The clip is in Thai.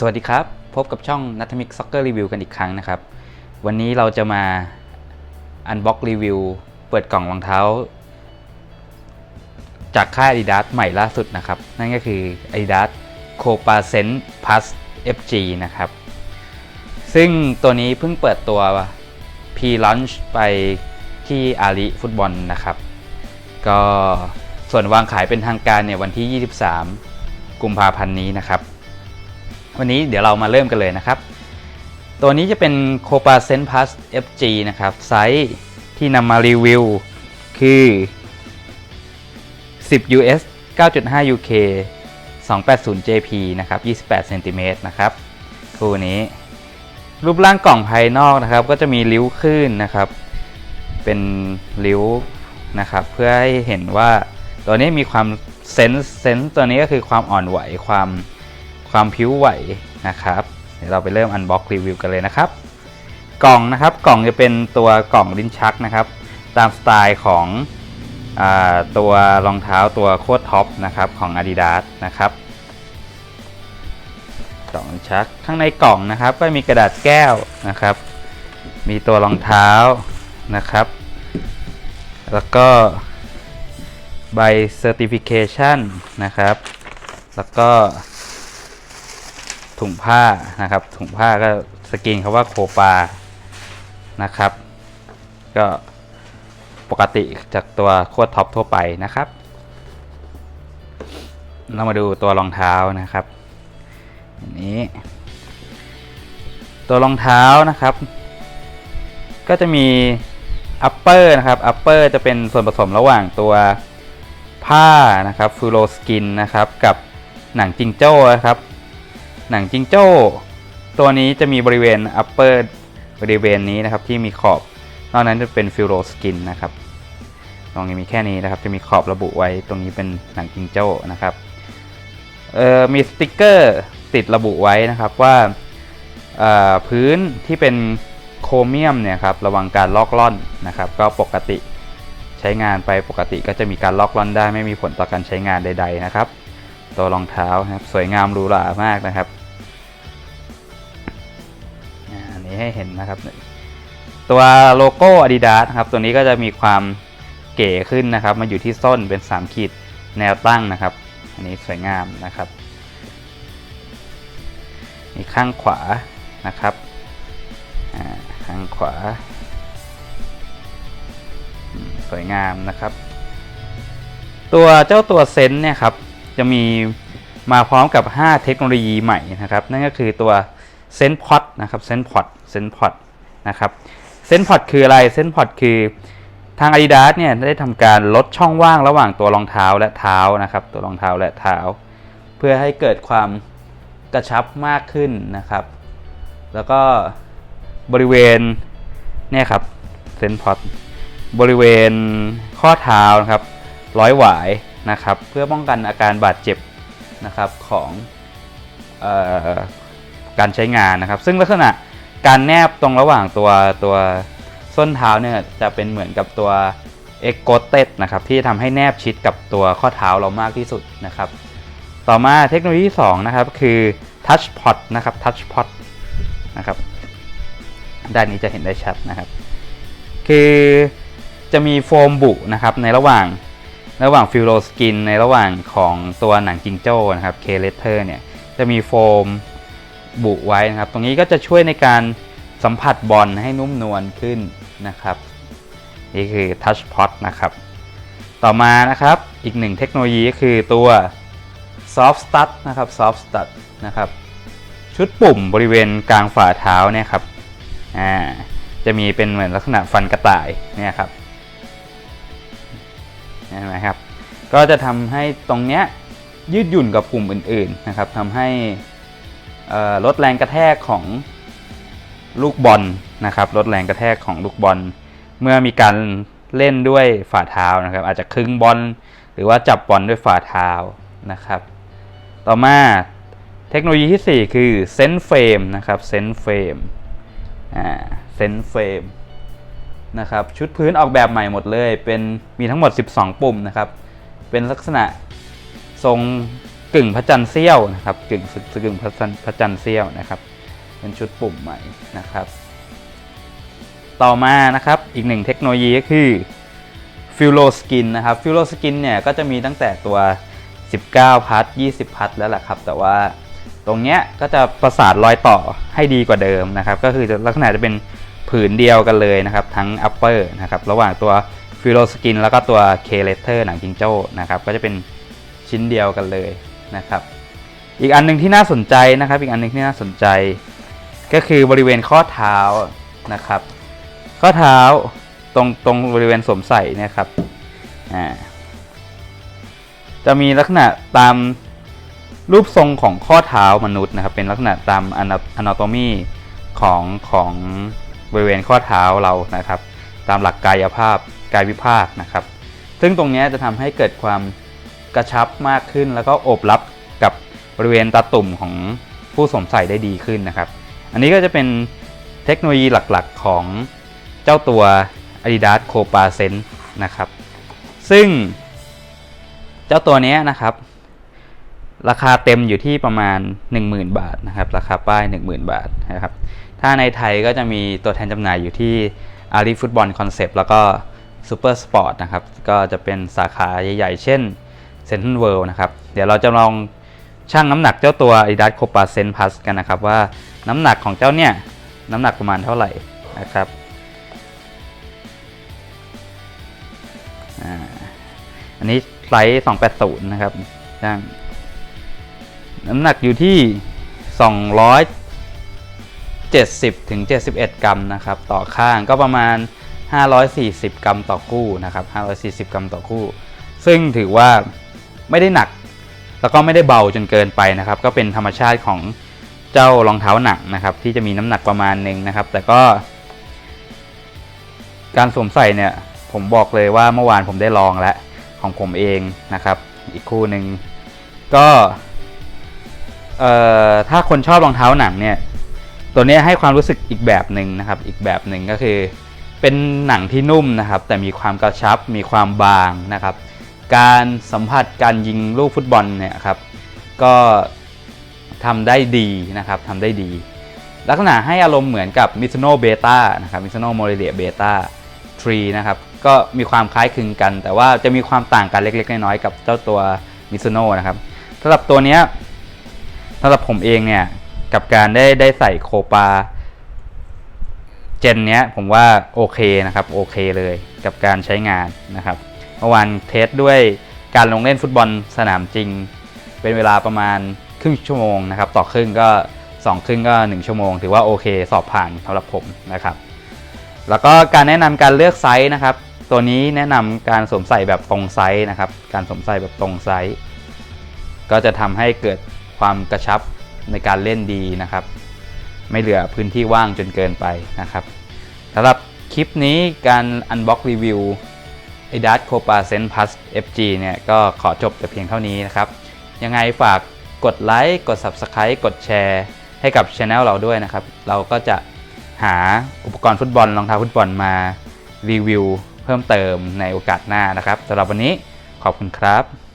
สวัสดีครับ พบกับช่องนัทมิกซ็อกเกอร์รีวิวกันอีกครั้งนะครับ วันนี้เราจะมาอันบ็อกรีวิวเปิดกล่องรองเท้า จากค่าย Adidas ใหม่ล่าสุดนะครับ นั่นก็คือ Adidas Copa Sen Plus FG นะครับ ซึ่งตัวนี้เพิ่งเปิดตัว P-Launch ไปที่อาลีฟุตบอลนะครับ ก็ส่วนวางขายเป็นทางการเนี่ยวันที่ 23 กุมภาพันธ์นี้นะครับ วันนี้เดี๋ยวเรามาเริ่มกันเลยนะครับ ตัวนี้จะเป็น Copa Sen Plus FG นะครับ ไซส์ที่นำมารีวิว คือ 10 US 9.5 UK 280 JP นะครับ 28 เซนติเมตรนะครับ คู่นี้ รูปร่างกล่องภายนอกนะครับ ก็จะมีริ้วขึ้นนะครับ เป็นริ้วนะครับ เพื่อให้เห็นว่าตัวนี้มีความเซนส์เซนส์ตัวนี้ก็คือความอ่อนไหวความ ความผิวไหวนะครับ เดี๋ยวเราไปเริ่มอันบ็อกรีวิวกันเลยนะครับ กล่องนะครับกล่องจะเป็นตัวกล่องลิ้นชักนะครับ ตามสไตล์ของอตัวรองเท้าตัวโคตรท็อปนะครับของ Adidas นะครับกล่องลิ้นชักข้างในกล่องนะครับ ก็มีกระดาษแก้วนะครับ มีตัวรองเท้านะครับ แล้วก็ใบ Certification นะครับ แล้วก็ ถุงผ้านะครับ ถุงผ้าก็สกรีนคำว่าโคปานะครับ ก็ปกติจากตัวโคตรท็อปทั่วไปนะครับ เรามาดูตัวรองเท้านะครับอันนี้ตัวรองเท้านะครับ ก็จะมี upper นะครับ upper จะเป็นส่วนผสมระหว่างตัวผ้านะครับฟูโรสกินนะครับ กับหนังจิงโจ้นะครับ หนังจิงโจ้ ตัวนี้จะมีบริเวณ upper บริเวณนี้นะครับที่มีขอบ นอกนั้นจะเป็นฟิโรสกินนะครับ ตรงนี้มีแค่นี้นะครับ จะมีขอบระบุไว้ตรงนี้เป็นหนังจิงโจ้นะครับมีสติกเกอร์ติดระบุไว้นะครับว่าพื้นที่เป็นโครเมียมเนี่ยครับระวังการลอกล่อนนะครับ ก็ปกติใช้งานไปปกติก็จะมีการลอกล่อนได้ไม่มีผลต่อการใช้งานใด ๆ นะครับ ตัวรองเท้านะครับสวยงามหรูหรามากนะครับ ให้เห็นนะครับ ตัวโลโก้ Adidas ครับตัวนี้ก็จะมีความเก๋ขึ้นนะครับมาอยู่ที่ส้นเป็น 3 ขีดแนวตั้งนะครับ อันนี้สวยงามนะครับมีข้างขวานะครับข้างขวา สวยงามนะครับ ตัวเจ้าตัวเซนเนี่ยครับจะมีมาพร้อมกับ 5 เทคโนโลยีใหม่นะครับ นั่นก็คือตัว เซนพอดนะครับเซนพอดเซนพอดนะครับเซนพอดคืออะไรเซนพอดคือทาง Adidas เนี่ยได้ทำการลดช่องว่างระหว่างตัวรองเท้าและเท้านะครับ ตัวรองเท้าและเท้า เพื่อให้เกิดความกระชับมากขึ้นนะครับ แล้วก็บริเวณเนี่ยครับเซนพอดบริเวณข้อเท้านะครับร้อยหวายนะครับ เพื่อป้องกันอาการบาดเจ็บนะครับของเออ การใช้งานนะครับ ซึ่งลักษณะการแนบตรงระหว่างตัวตัวส้นเท้าเนี่ยจะเป็นเหมือนกับตัว e g o t e d นะครับที่ทำให้แนบชิดกับตัวข้อเท้าเรามากที่สุดนะครับ ต่อมาเทคโนโลยีที่2นะครับคือ Touch Pod นะครับ Touch Pod นะครับด้านนี้จะเห็นได้ชัดนะครับ คือจะมีโฟมบุนะครับในระหว่างระหว่างฟิลโลสกินในระหว่างของตัวหนังจิงโจ้นะครับเคเลเตอร์เนี่ยจะมีโฟม บุไว้นะครับ ตรงนี้ก็จะช่วยในการสัมผัสบอลให้นุ่มนวลขึ้นนะครับ นี่คือ Touch Pod นะครับ ต่อมานะครับอีกหนึ่งเทคโนโลยีก็คือตัว Soft Stud นะครับ Soft Stud นะครับชุดปุ่มบริเวณกลางฝ่าเท้าเนี่ยครับอ่าจะมีเป็นเหมือนลักษณะฟันกระต่ายเนี่ยครับเห็นไหมครับ ก็จะทำให้ตรงเนี้ยยืดหยุ่นกับปุ่มอื่นๆนะครับทำให้ ลดแรงกระแทกของลูกบอลนะครับลดแรงกระแทกของลูกบอล เมื่อมีการเล่นด้วยฝ่าเท้านะครับ อาจจะคึงบอลหรือว่าจับบอลด้วยฝ่าเท้านะครับ ต่อมาเทคโนโลยีที่ 4 คือเซนเฟรมนะครับเซนเฟรมอ่าเซนเฟรมนะครับชุดพื้นออกแบบใหม่หมดเลย เป็นมีทั้งหมด 12 ปุ่มนะครับ เป็นลักษณะทรง กึ่งพระจันทร์เสี้ยวนะครับกึ่งสึกกึ่งพระจันทร์พระจันทร์เสี้ยวนะครับ เป็นชุดปุ่มใหม่นะครับ ต่อมานะครับอีกหนึ่งเทคโนโลยีก็คือฟิลโลสกินนะครับฟิลโลสกินเนี่ยก็จะมีตั้งแต่ตัว 19 พัท20 พัทแล้วแหละครับ แต่ว่าตรงเนี้ยก็จะประสานรอยต่อให้ดีกว่าเดิมนะครับ ก็คือลักษณะจะเป็นผืนเดียวกันเลยนะครับ ทั้ง upper นะครับระหว่างตัวฟิโลสกินแล้วก็ตัว K letter หนังจิงโจ้นะครับ ก็จะเป็นชิ้นเดียวกันเลย นะครับ อีกอันหนึ่งที่น่าสนใจนะครับ อีกอันหนึ่งที่น่าสนใจ ก็คือบริเวณข้อเท้านะครับ ข้อเท้าตรงตรงบริเวณสวมใส่เนี่ยครับอ่าจะมีลักษณะตามรูปทรงของข้อเท้ามนุษย์นะครับ เป็นลักษณะตามอนาโตมีของของบริเวณข้อเท้าเรานะครับ ตามหลักกายภาพกายวิภาคนะครับ ซึ่งตรงนี้จะทำให้เกิดความ กระชับมากขึ้น แล้วก็โอบรับกับบริเวณตาตุ่มของผู้สวมใส่ได้ดีขึ้นนะครับ อันนี้ก็จะเป็นเทคโนโลยีหลักๆของเจ้าตัว Adidas c o p a s e n นะครับ ซึ่งเจ้าตัวนี้นะครับ ราคาเต็มอยู่ที่ประมาณ 10,000 บาทนะครับ ราคาป้าย 10,000 บาทนะครับ ถ้าในไทยก็จะมีตัวแทนจำหน่ายอยู่ที่อารีฟุตบอลคอนเซปต์แล้วก็ซูเปอร์สปอร์ตนะครับ ก็จะเป็นสาขาใหญ่ๆ เช่น เซนทรัลเวิลด์นะครับ เดี๋ยวเราจะลองชั่งน้ำหนักเจ้าตัว Adidas c o p a s e n Plus กันนะครับ ว่าน้ำหนักของเจ้าเนี่ย น้ำหนักประมาณเท่าไหร่นะครับอันนี้ไซส์280 นะครับช่างน้ำหนักอยู่ที่ 270ถึง71 กรัมนะครับ ต่อข้างก็ประมาณ 540 กรัมต่อคู่นะครับ 540 กรัมต่อคู่ ซึ่งถือว่า ไม่ได้หนัก แล้วก็ไม่ได้เบาจนเกินไปนะครับ ก็เป็นธรรมชาติของเจ้ารองเท้าหนังนะครับ ที่จะมีน้ำหนักประมาณหนึ่งนะครับ แต่ก็ การสวมใส่เนี่ย ผมบอกเลยว่าเมื่อวานผมได้ลองแล้วของผมเองนะครับ อีกคู่หนึ่งก็เอ่อถ้าคนชอบรองเท้าหนังเนี่ย ตัวนี้ให้ความรู้สึกอีกแบบหนึ่งนะครับ อีกแบบหนึ่งก็คือ เป็นหนังที่นุ่มนะครับ แต่มีความกระชับมีความบางนะครับ การสัมผัสการยิงลูกฟุตบอลเนี่ยครับก็ทำได้ดีนะครับทำได้ดี ลักษณะให้อารมณ์เหมือนกับ Mizuno Beta นะครับ Mizuno m o r e l i a Beta 3นะครับก็มีความคล้ายคลึงกัน แต่ว่าจะมีความต่างกันเล็กๆ น้อยๆกับเจ้าตัว Mizuno นะครับสำหรับตัวเนี้ยสำหรับผมเองเนี่ยกับการได้ได้ใส่โคปาเจนเนี้ยผมว่าโอเคนะครับโอเคเลยกับการใช้งานนะครับ เมื่อวานเทสด้วยการลงเล่นฟุตบอลสนามจริง เป็นเวลาประมาณครึ่งชั่วโมงนะครับ ต่อครึ่งก็ 2 ครึ่งก็ 1 ชั่วโมง ถือว่าโอเคสอบผ่านสำหรับผมนะครับ แล้วก็การแนะนำการเลือกไซส์นะครับ ตัวนี้แนะนำการสวมใส่แบบตรงไซส์นะครับ การสวมใส่แบบตรงไซส์ก็จะทำให้เกิดความกระชับในการเล่นดีนะครับ ไม่เหลือพื้นที่ว่างจนเกินไปนะครับสำหรับคลิปนี้การอันบ็อกรีวิว Unbox Review Adidas Copa Sen Plus FG เนี่ยก็ขอจบแต่เพียงเท่านี้นะครับ ยังไงฝากกดไลค์กด Subscribe กดแชร์ ให้กับช anel เราด้วยนะครับ เราก็จะหาอุปกรณ์ฟุตบอลรองเท้าฟุตบอลมารีวิวเพิ่มเติมในโอกาสหน้านะครับสำหรับวันนี้ขอบคุณครับ